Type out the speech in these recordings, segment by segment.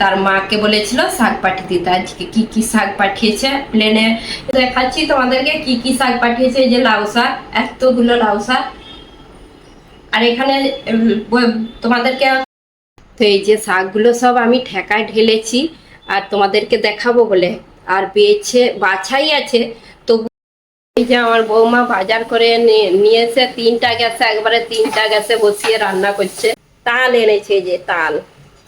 তার মাকে বলেছিল শাক পাঠিয়ে দিতে আজকে কি কি শাক পাঠিয়েছে প্লেনে। দেখাচ্ছি তোমাদেরকে কি কি শাক পাঠিয়েছে, এই যে লাউ শাক, এতগুলো লাউ শাক। আর এখানে তোমাদেরকে তো এই যে শাকগুলো সব আমি ঠেকায় ঢেলেছি আর তোমাদেরকে দেখাবো বলে। আর বেছে বাছাই আছে তো এই যে আমার বৌমা বাজার করে নিয়ে- এসে তিনটা গ্যাসে, একবারে তিনটা গ্যাসে বসিয়ে রান্না করছে। তাল এনেছে যে তাল,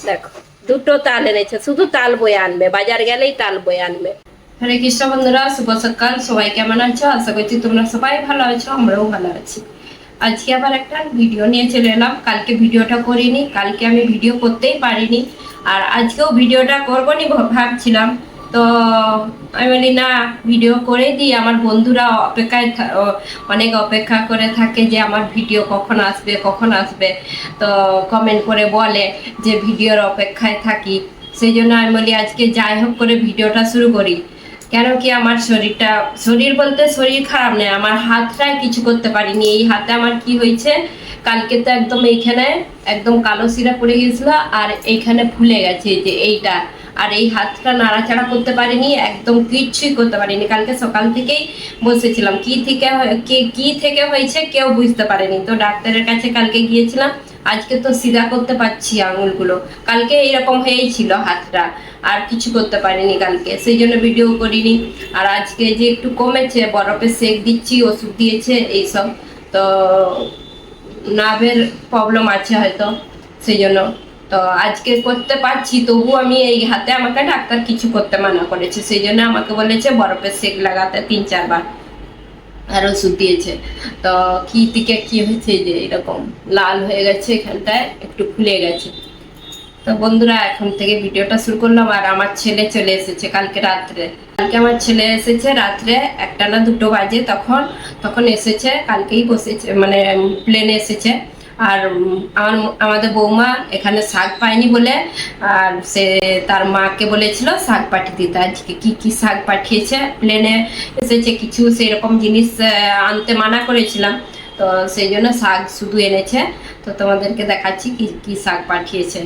দেখো। দুটো তাল এনেছে, শুধু তাল বয়ে আনবে, বাজার গেলেই তাল বয়ে আনবে। হরে কৃষ্ণ বন্ধুরা, শুভ সকাল, সবাই কেমন আছো? আশা করছি তোমরা সবাই ভালো আছো, আমরাও ভালো আছি। আজকে আবার একটা ভিডিও নিয়ে চলে এলাম। কালকে ভিডিওটা করিনি, কালকে আমি ভিডিও করতেই পারিনি। আর আজকেও ভিডিওটা করব নি ভাব- ভাবছিলাম। তো আমি বলি, না ভিডিও করে দিই। আমার বন্ধুরা অপেক্ষায় অনেক অপেক্ষা করে থাকে যে আমার ভিডিও কখন আসবে কখন আসবে। তো কমেন্ট করে বলে যে ভিডিওর অপেক্ষায় থাকি। সেই জন্য আমি বলি, আজকে যাই হোক করে ভিডিওটা শুরু করি। কেন কি আমার শরীরটা, শরীর বলতে শরীর খারাপ নেই আমার হাতটা কিছু করতে পারিনি। এই হাতে আমার কি হয়েছে? কালকে তো একদম এইখানে একদম কালো শিরা পড়ে গেছিল আর এইখানে ফুলে গেছে যে এইটা। আর এই হাতটা নাড়াচাড়া করতে পারিনি, একদম কিচ্ছুই করতে পারিনি। কালকে সকাল থেকেই বসেছিলাম কি থেকে কি কি থেকে হয়েছে কেউ বুঝতে পারেনি। তো ডাক্তারের কাছে কালকে গিয়েছিলাম, আজকে তো সিধা করতে পারছি আঙুলগুলো। কালকে এইরকম হয়েই ছিল হাতটা, আর কিছু করতে পারিনি কালকে। সেই জন্য ভিডিও করিনি। আর আজকে যে একটু কমেছে বরফে সেক দিচ্ছি, ওষুধ দিয়েছে এইসব তো নাভের প্রবলেম আছে হয়তো, সেই জন্য। তো আজকে করতে পারছি, তবু আমি এই হাতে আমাকে ডাক্তার কিছু করতে মানা করেছে। সেই জন্য আমাকে বলেছে, বরফের সেক লাগাতে তিন চারবার আর ওষুধ দিয়েছে। তো কি থেকে কি হয়েছে যে এরকম লাল হয়ে গেছে, এখানটায় একটু খুলে গেছে। তো বন্ধুরা, এখন থেকে ভিডিওটা শুরু করলাম। আর আমার ছেলে চলে এসেছে কালকে রাত্রে। কালকে আমার ছেলে এসেছে রাত্রে একটা না দুটো বাজে তখন তখন এসেছে, কালকেই বসেছে মানে প্লেনে এসেছে। আর আমার আমাদের বৌমা এখানে শাক পায়নি বলে, আর সে তার মাকে বলেছিল শাক পাঠিয়ে দিতে। আজকে কি কি শাক পাঠিয়েছে? প্লেনে এসেছে কিছু সেরকম জিনিস আনতে মানা করেছিলাম। তো সেই জন্য শাক শুধু এনেছে। তো তোমাদেরকে দেখাচ্ছি কি কি শাক পাঠিয়েছে।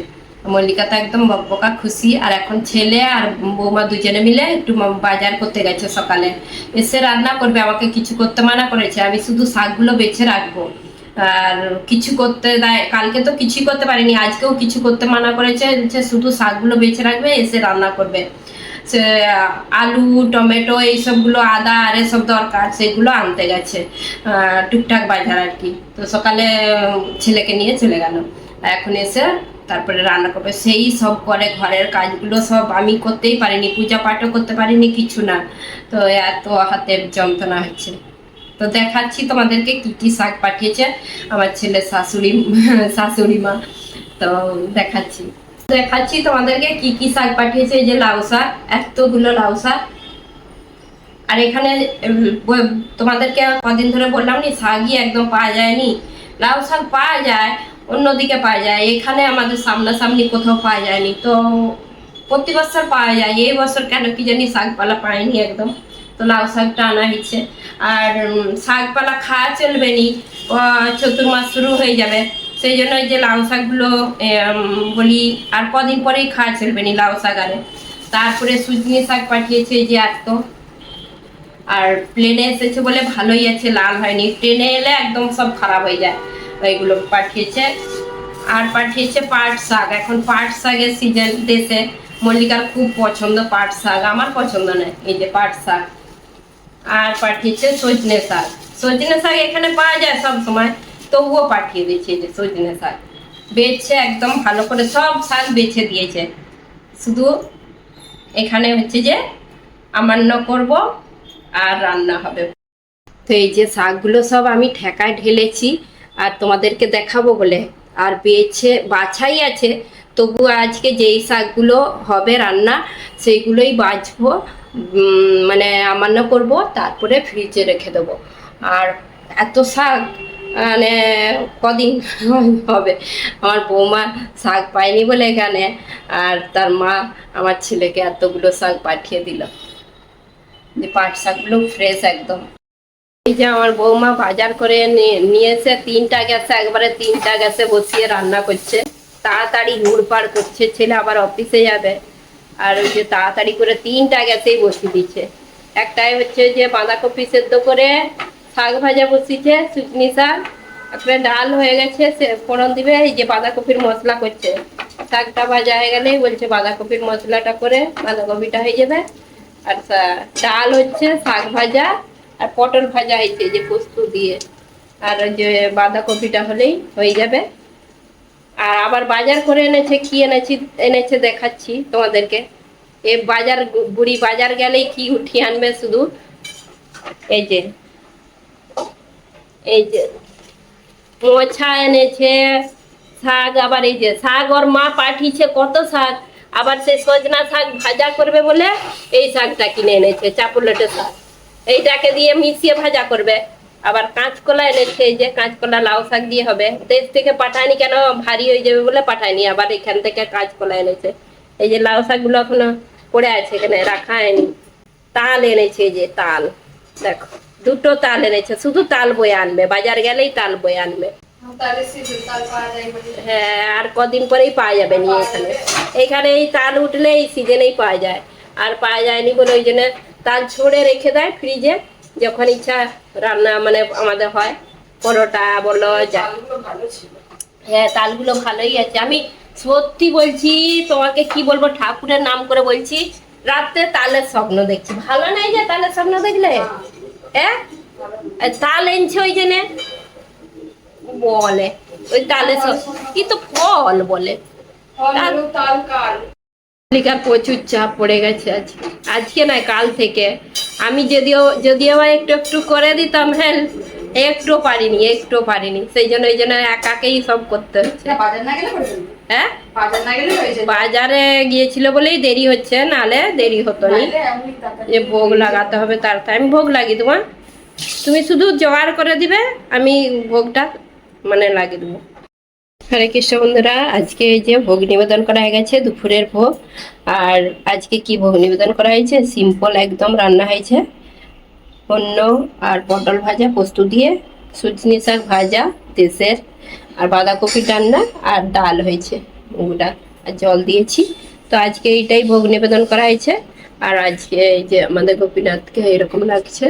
মল্লিকা তো একদম বকবকা খুশি। আর এখন ছেলে আর বৌমা দুজনে মিলে একটু বাজার করতে গেছে সকালে। এসে রান্না করবে, আমাকে কিছু করতে মানা করেছে। আমি শুধু শাকগুলো বেছে রাখব। আর কিছু করতে দেয় কালকে তো কিছুই করতে পারিনি, আজকেও কিছু করতে মানা করেছে যে শুধু শাকগুলো বেছে রাখবে, এসে রান্না করবে। সে, আলু, টমেটো, এইসবগুলো আদা আর এসব দরকার, সেগুলো আনতে গেছে টুকটাক বাজার আর কি। তো সকালে ছেলেকে নিয়ে চলে গেল। এখন এসে তারপরে রান্না করবে। সেই সব করে, ঘরের কাজগুলো সব আমি করতেই পারিনি, পূজা পাঠও করতে পারিনি, কিছু না। তো এত হাতের যন্ত্রণা হচ্ছে। তো দেখাচ্ছি তোমাদেরকে কি কি শাক পাঠিয়েছে আমার ছেলে শাশুড়ি শাশুড়ি মা। তো দেখাচ্ছি। দেখাচ্ছি তোমাদেরকে কি কি শাক পাঠিয়েছে, এই যে লাউ শাক, এতগুলো লাউ শাক। আর এখানে তোমাদেরকে কদিন ধরে বললাম নি, শাকই একদম পাওয়া যায়নি। লাউ শাক পাওয়া যায়, অন্যদিকে পাওয়া যায়, এখানে আমাদের সামনাসামনি কোথাও পাওয়া যায়নি। তো প্রতি বছর পাওয়া যায়, এই বছর কেন কি জানি শাকপালা পাইনি একদম। তো লাউ শাকটা আনা হয়েছে। আর শাকপালা খাওয়া চলবে নি। চতুর্মাস শুরু হয়ে যাবে। সেই জন্য যে লাউ শাকগুলো বলি, আর কদিন পরেই খাওয়া চলবে নি লাউ শাক আরে। তারপরে সুজনি শাক পাঠিয়েছে যে এত আর প্লেনে এসেছে বলে ভালোই আছে, লাল হয়নি। ট্রেনে এলে একদম সব খারাপ হয়ে যায়। এইগুলো পাঠিয়েছে। আর পাঠিয়েছে পাট শাক। এখন পাট শাকের সিজন দেশে। মল্লিকার খুব পছন্দ পাট শাক। আমার পছন্দ নয় এই যে পাট শাক। আর পাঠিয়েছে সজনে শাক। সজনে শাক এখানে পাওয়া যায় সব সময়, তবুও পাঠিয়ে দিয়েছে যে সজনে শাক। বেছে একদম ভালো করে সব শাক বেছে দিয়েছে। শুধু এখানে হচ্ছে যে আমান্য করব আর রান্না হবে। তো এই যে শাকগুলো সব আমি ঠেকায় ঢেলেছি, আর তোমাদেরকে দেখাবো বলে। আর বেছে বাছাই আছে তবু আজকে যেই শাকগুলো হবে রান্না, সেইগুলোই বাঁচবো মানে আমান্য করব, তারপরে ফ্রিজে রেখে দেবো। আর এত শাক মানে কদিন হবে? আমার বৌমা শাক পায়নি বলে এখানে, আর তার মা আমার ছেলেকে এতগুলো শাক পাঠিয়ে দিল। যে পাট শাকগুলো ফ্রেশ একদম। এই যে আমার বৌমা বাজার করে নিয়ে নিয়ে এসে তিনটা গ্যাসে একবারে তিনটা গ্যাসে বসিয়ে রান্না করছে। তাড়াতাড়ি হুড়পাড় করছে, ছেলে আবার অফিসে যাবে। আর ওই যে তাড়াতাড়ি করে তিনটা গ্যাসেই বসিয়ে দিচ্ছে। একটাই হচ্ছে যে বাঁধাকপি সেদ্ধ করে শাক ভাজা বসিয়েছে শুকনি শাক। একটা ডাল হয়ে গেছে, সে ফোড়ন দিবে, এই যে বাঁধাকপির মশলা করছে। শাকটা ভাজা হয়ে গেলেই বলছে বাঁধাকপির মশলাটা করে বাঁধাকপিটা হয়ে যাবে। আর ডাল হচ্ছে শাক ভাজা, আর পটল ভাজা হয়েছে যে পোস্ত দিয়ে। আর যে বাঁধাকপিটা হলেই হয়ে যাবে। আর আবার বাজার করে এনেছে, কি এনেছি, এনেছে দেখাচ্ছি তোমাদেরকে। এ বাজার বুড়ি বাজার গেলেই কি উঠিয়ে আনবে শুধু? এই যে এই যে, মোছা এনেছে, শাক আবার এই যে, শাক ওর মা পাঠিয়েছে কত শাক? আবার সেই সজনা শাক ভাজা করবে বলে এই শাকটা কিনে এনেছে চাপুলেটের শাক। এইটাকে দিয়ে মিশিয়ে ভাজা করবে। আবার কাঁচকলা এনেছে এই যে কাঁচকলা লাউ শাক দিয়ে হবে। দেশ থেকে পাঠায়নি কেন? ভারী হয়ে যাবে বলে পাঠায়নি, আবার এখান থেকে কাঁচকলা এনেছে। এই যে লাউ শাকগুলো এখনও পড়ে আছে, এখানে রাখা হয়নি। তাল এনেছে এই যে, তাল। দেখো, দুটো তাল এনেছে, শুধু তাল বয়ে আনবে, বাজার গেলেই তাল বয়ে আনবে। হ্যাঁ আর কদিন পরেই পাওয়া যাবে নিয়ে এখানে। এখানে এই তাল উঠলে এই সিজনেই পাওয়া যায়। আর পাওয়া যায়নি বলে ওই জন্য তাল ছড়ে রেখে দেয় ফ্রিজে যখন ইচ্ছা রান্না মানে আমাদের হয় পরোটা বলো যা হ্যাঁ তালগুলো ভালোই আছে। আমি সত্যি বলছি তোমাকে কি বলব ঠাকুরের নাম করে বলছি রাত্রে তালের স্বপ্ন দেখছি। ভালো নাই যে তালের স্বপ্ন দেখলে? হ্যাঁ? তাল এনছে ওই জন্য বলে ওই তালের স্বপ্ন। কিন্তু ফল বলে। তাল প্রচুর চাপ পড়ে গেছে আজ আজকে নয় কাল থেকে। আমি যদিও যদিও বা একটু একটু করে দিতাম হেল্প একটু পারিনি একটু পারিনি। সেই জন্য ওই জন্য একাকেই সব করতে হচ্ছে। হয়ে। হ্যাঁ? বাজার হয়ে গিয়েছিল বলেই দেরি হচ্ছে নালে দেরি হতো নি। যে ভোগ লাগাতে হবে তার আমি ভোগ লাগি তোমার তুমি শুধু জোগাড় করে দিবে আমি ভোগটা মানে লাগিয়ে দেবো। হরে কৃষ্ণ বন্ধুরা, আজকে এই যে ভোগ নিবেদন করা হয়ে গেছে, দুপুরের ভোগ। আর আজকে কি ভোগ নিবেদন করা হয়েছে? সিম্পল একদম রান্না হয়েছে। অন্য আর পটল ভাজা পোস্ত দিয়ে সুচনি শাক ভাজা, দেশের আর বাঁধাকপির রান্না আর ডাল হয়েছে ওগুলা আর জল দিয়েছি। তো আজকে এইটাই ভোগ নিবেদন করা হয়েছে। আর আজকে এই যে আমাদের গোপীনাথকে এরকম লাগছে।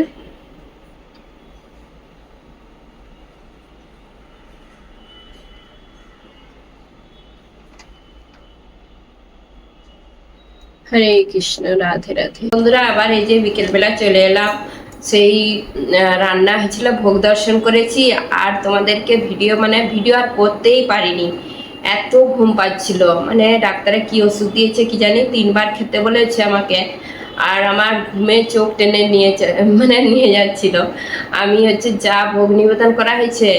হরে কৃষ্ণ, রাধে রাধে। বন্ধুরা, আবার এই যে বিকেলবেলা চলে এলাম, সেই রান্না হয়েছিল, ভোগ দর্শন করেছি, আর তোমাদেরকে ভিডিও মানে ভিডিও আর করতেই পারিনি। এত ঘুম পাচ্ছিল মানে ডাক্তারে কি ওষুধ দিয়েছে কি জানি, তিনবার খেতে বলেছে আমাকে, আর আমার ঘুমে চোখ টেনে নিয়ে মানে নিয়ে যাচ্ছিল। আমি হচ্ছে যা ভোগ নিবেদন করা হয়েছে,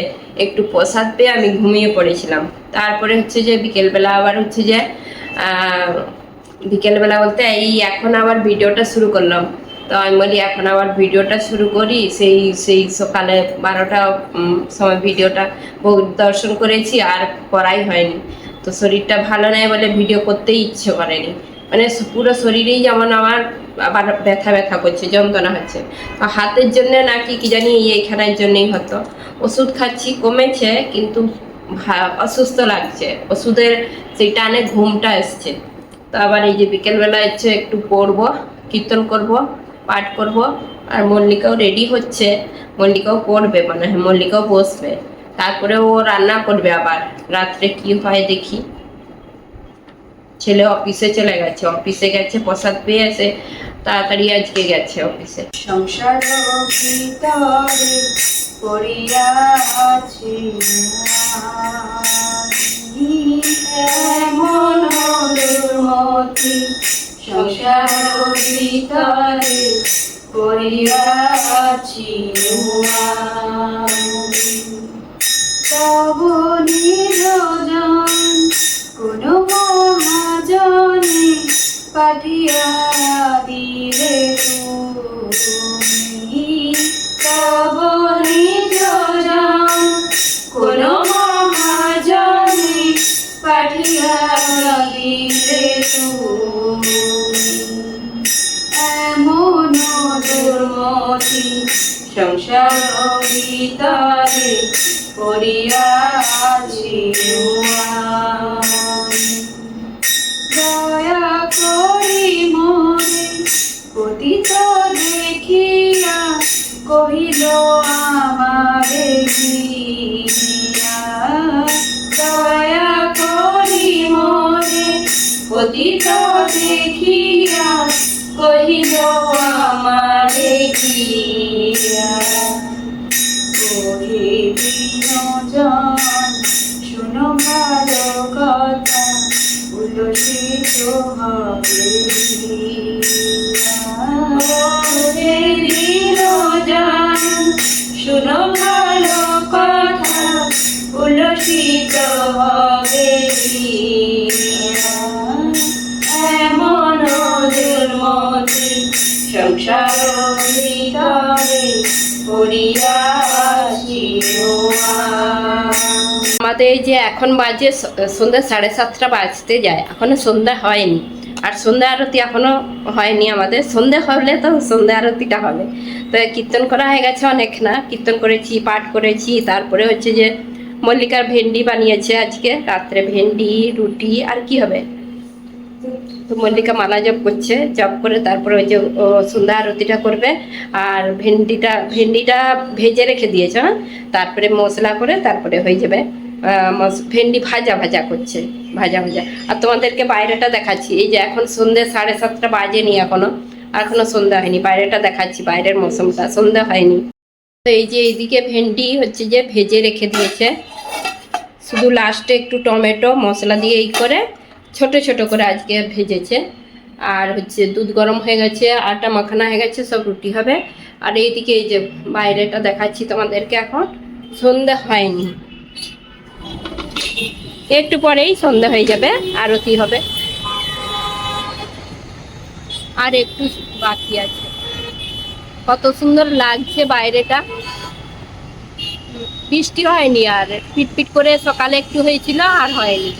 একটু প্রসাদ পেয়ে আমি ঘুমিয়ে পড়েছিলাম। তারপরে হচ্ছে যে বিকেলবেলা আবার হচ্ছে যে বিকেলবেলা বলতে এই এখন আবার ভিডিওটা শুরু করলাম। তো আমি বলি, এখন আবার ভিডিওটা শুরু করি। সেই সেই সকালে বারোটা সময় ভিডিওটা দর্শন করেছি, আর করাই হয়নি। তো শরীরটা ভালো নেই বলে ভিডিও করতেই ইচ্ছে করেনি। মানে পুরো শরীরেই যেমন আমার আবার ব্যথা ব্যথা করছে, যন্ত্রণা হচ্ছে। তো হাতের জন্য নাকি কি জানি এই এইখানের জন্যই হতো। ওষুধ খাচ্ছি, কমেছে, কিন্তু অসুস্থ লাগছে। ওষুধের সেই টানে ঘুমটা এসছে। তো আবার এই যে বিকেলবেলা হচ্ছে একটু পড়ব, কীর্তন করব, পাঠ করব, আর মল্লিকাও রেডি হচ্ছে। মল্লিকাও পড়বে মানে হয়, মল্লিকাও বসবে। তারপরে ও রান্না করবে আবার। রাত্রে কি হয় দেখি। ছেলে অফিসে চলে গেছে। অফিসে গেছে, প্রসাদ পেয়ে এসে তাড়াতাড়ি আজকে গেছে অফিসে সংসার এমন দুর্মতি সংসার ভিতরে আমি। তব দুর্মতি সংসার ভিতরে পড়িয়াছি আমি। করি মোরে পতিত দেখিয়া কহিল, আমারে দয়া করি মোরে পতিত দেখিয়া কহিল, আমারে শোনো ভালো কথা উলসিত হবে বিনোজন শোনো ভালো কথা উলসিত হবে এমন দুর্মতি সংসার আমাদের যে এখন বাজে সন্ধ্যা সাড়ে সাতটা বাজতে যায়। এখনও সন্ধ্যা হয়নি। আর সন্ধ্যা আরতি এখনও হয়নি আমাদের। সন্ধ্যা হলে তো সন্ধ্যা আরতিটা হবে। তো কীর্তন করা হয়ে গেছে অনেক না। কীর্তন করেছি, পাঠ করেছি। তারপরে হচ্ছে যে মল্লিকার ভেন্ডি বানিয়েছে আজকে। রাত্রে ভেন্ডি, রুটি, আর কি হবে? তো মল্লিকা মালা জপ করছে, জপ করে তারপরে ওই যে সন্ধ্যা আরতিটা করবে, আর ভেন্ডিটা ভেন্ডিটা ভেজে রেখে দিয়েছে হ্যাঁ? তারপরে মশলা করে তারপরে হয়ে যাবে ভেন্ডি ভাজা ভাজা করছে, ভাজা ভাজা। আর তোমাদেরকে বাইরেটা দেখাচ্ছি, এই যে এখন সন্ধ্যে সাড়ে সাতটা বাজেনি এখনও এখনও সন্ধ্যা হয়নি, বাইরেটা দেখাচ্ছি, বাইরের মৌসুমটা, সন্ধ্যা হয়নি। তো এই যে এইদিকে ভেন্ডি হচ্ছে যে ভেজে রেখে দিয়েছে, শুধু লাস্টে একটু টমেটো মশলা দিয়ে এই করে ছোট ছোট করে আজকে ভেজেছে। আর হচ্ছে দুধ গরম হয়ে গেছে, আটা মাখানা হয়ে গেছে, সব রুটি হবে। আর এইদিকে এই যে বাইরেটা দেখাচ্ছি তোমাদেরকে এখন। সন্ধে হয়নি। একটু পরেই সন্ধে হয়ে যাবে আরতি হবে? আর একটু বাকি আছে। কত সুন্দর লাগছে বাইরেটা। বৃষ্টি হয়নি আর পিটপিট করে সকালে একটু হয়েছিল আর হয়নি।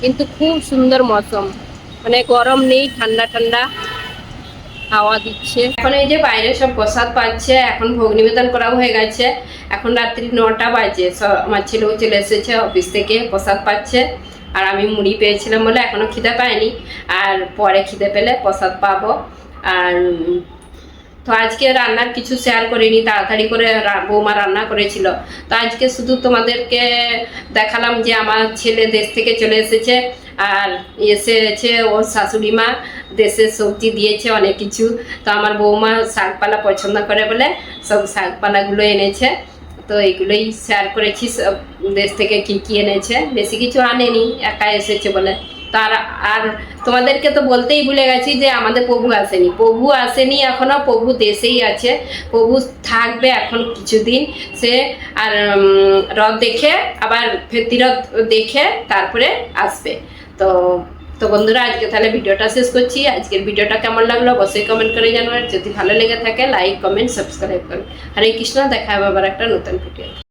কিন্তু খুব সুন্দর মৌসুম। মানে গরম নেই, ঠান্ডা ঠান্ডা হাওয়া দিচ্ছে। এখন এই যে বাইরে সব প্রসাদ পাচ্ছে, এখন ভোগ নিবেদন করা হয়ে গেছে। এখন রাত্রি নটা বাজে আমার ছেলেও চলে এসেছে অফিস থেকে প্রসাদ পাচ্ছে। আর আমি মুড়ি পেয়েছিলাম বলে এখনও খিদে পাইনি আর পরে খিদে পেলে প্রসাদ পাবো। আর তো আজকে রান্নার কিছু শেয়ার করিনি, তাড়াতাড়ি করে বৌমা রান্না করেছিল। তো আজকে শুধু তোমাদেরকে দেখালাম যে আমার ছেলে দেশ থেকে চলে এসেছে আর এসেছে ওর শাশুড়ি মা, দেশে সবজি দিয়েছে অনেক কিছু। তো আমার বৌমা শাকপালা পছন্দ করে বলে সব শাকপালাগুলো এনেছে। তো এইগুলোই শেয়ার করেছি, সব দেশ থেকে কি কি এনেছে। বেশি কিছু আনেনি একা এসেছে বলে। তার, আর তোমাদেরকে তো বলতেই ভুলে গেছি যে আমাদের প্রভু আসেনি। প্রভু আসেনি এখনও, প্রভু দেশেই আছে। প্রভু থাকবে এখন কিছুদিন। সে, আর রথ দেখে, আবার ফেতিরথ দেখে তারপরে আসবে। তো তো বন্ধুরা, আজকে তাহলে ভিডিওটা শেষ করছি। আজকের ভিডিওটা কেমন লাগল অবশ্যই কমেন্ট করে জানাবেন যদি ভালো লেগে থাকে লাইক কমেন্ট সাবস্ক্রাইব করুন হরে কৃষ্ণ, দেখা হবে আবার একটা নতুন ভিডিও